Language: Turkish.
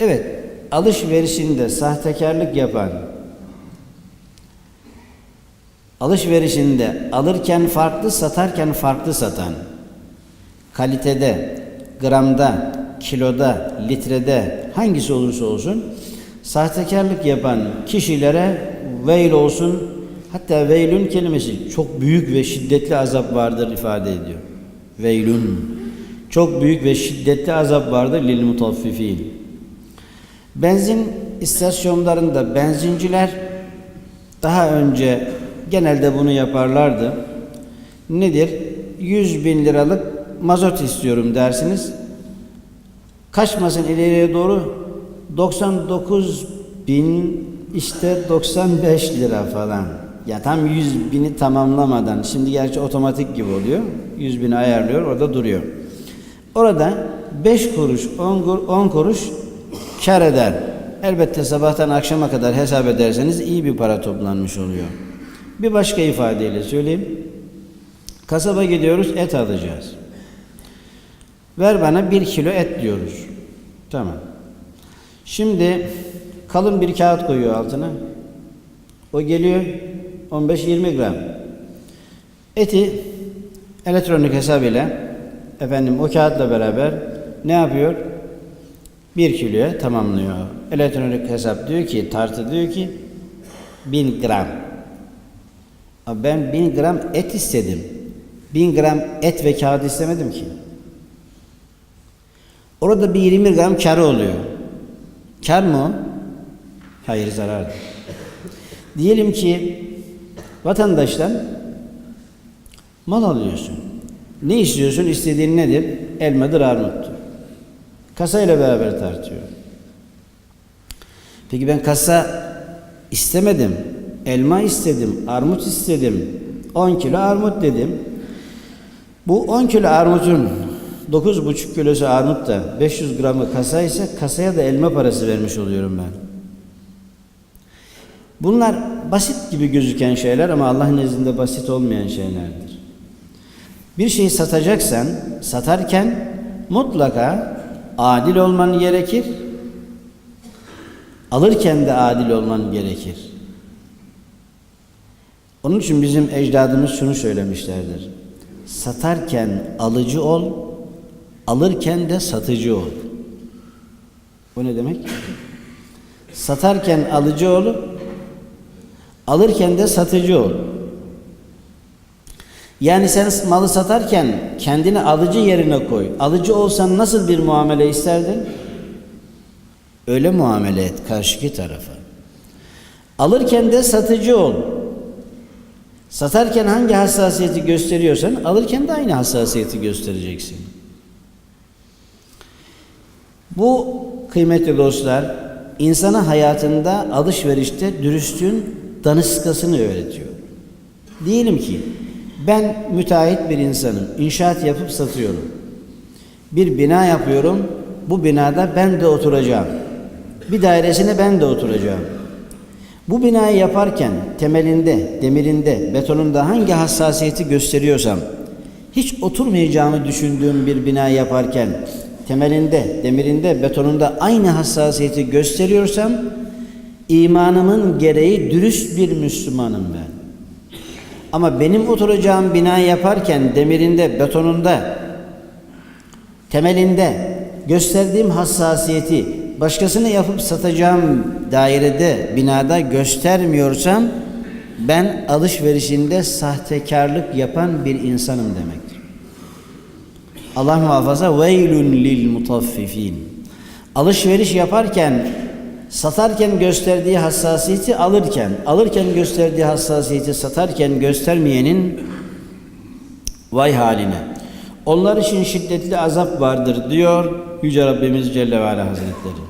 Evet, alışverişinde sahtekarlık yapan, alışverişinde alırken farklı, satarken farklı satan, kalitede, gramda, kiloda, litrede hangisi olursa olsun sahtekarlık yapan kişilere veil olsun. Hatta veylün kelimesi çok büyük ve şiddetli azap vardır ifade ediyor. Veylün. Çok büyük ve şiddetli azap vardır lil mutaffifin. Benzin istasyonlarında benzinciler daha önce genelde bunu yaparlardı. Nedir? 100 bin liralık mazot istiyorum dersiniz. Kaçmasın ileriye doğru 99 bin işte 95 lira falan. Ya tam 100 bini tamamlamadan. Şimdi gerçi otomatik gibi oluyor. 100 bini ayarlıyor orada duruyor. Orada 5 kuruş 10, 10 kuruş kar eder. Elbette sabahtan akşama kadar hesap ederseniz iyi bir para toplanmış oluyor. Bir başka ifadeyle söyleyeyim. Kasaba gidiyoruz et alacağız. Ver bana bir kilo et diyoruz. Tamam. Şimdi kalın bir kağıt koyuyor altına. O geliyor 15-20 gram. Eti elektronik hesap ile efendim o kağıtla beraber ne yapıyor? Bir kiloya tamamlıyor. Elektronik hesap diyor ki, tartı diyor ki 1000 gram. Ben 1000 gram et istedim. 1000 gram et ve kağıt istemedim ki. Orada bir 20 gram karı oluyor. Kar mı? Hayır zarardır. Diyelim ki vatandaştan mal alıyorsun. Ne istiyorsun? İstediğin nedir? Elmadır, armuttur. Kasayla beraber tartıyor. Peki ben kasa istemedim. Elma istedim, armut istedim. 10 kilo armut dedim. Bu 10 kilo armutun 9,5 kilosu armut da 500 gramı kasa ise kasaya da elma parası vermiş oluyorum ben. Bunlar basit gibi gözüken şeyler ama Allah'ın nezdinde basit olmayan şeylerdir. Bir şeyi satacaksan, satarken mutlaka adil olman gerekir. Alırken de adil olman gerekir. Onun için bizim ecdadımız şunu söylemişlerdir. Satarken alıcı ol, alırken de satıcı ol. Bu ne demek? Satarken alıcı ol, alırken de satıcı ol. Yani sen malı satarken kendini alıcı yerine koy. Alıcı olsan nasıl bir muamele isterdin? Öyle muamele et karşıki tarafa. Alırken de satıcı ol. Satarken hangi hassasiyeti gösteriyorsan alırken de aynı hassasiyeti göstereceksin. Bu kıymetli dostlar insana hayatında alışverişte dürüstlüğün danışkasını öğretiyor. Diyelim ki ben müteahhit bir insanım. İnşaat yapıp satıyorum. Bir bina yapıyorum. Bu binada ben de oturacağım. Bir dairesine ben de oturacağım. Bu binayı yaparken temelinde, demirinde, betonunda hangi hassasiyeti gösteriyorsam, hiç oturmayacağımı düşündüğüm bir bina yaparken temelinde, demirinde, betonunda aynı hassasiyeti gösteriyorsam, imanımın gereği dürüst bir Müslümanım ben. Ama benim oturacağım bina yaparken demirinde, betonunda, temelinde gösterdiğim hassasiyeti başkasına yapıp satacağım dairede, binada göstermiyorsam ben alışverişinde sahtekarlık yapan bir insanım demektir. Allah muhafaza veylün lil mutaffifin. Alışveriş yaparken satarken gösterdiği hassasiyeti alırken, alırken gösterdiği hassasiyeti satarken göstermeyenin vay haline. Onlar için şiddetli azap vardır diyor Yüce Rabbimiz Celle ve Ala Hazretleri.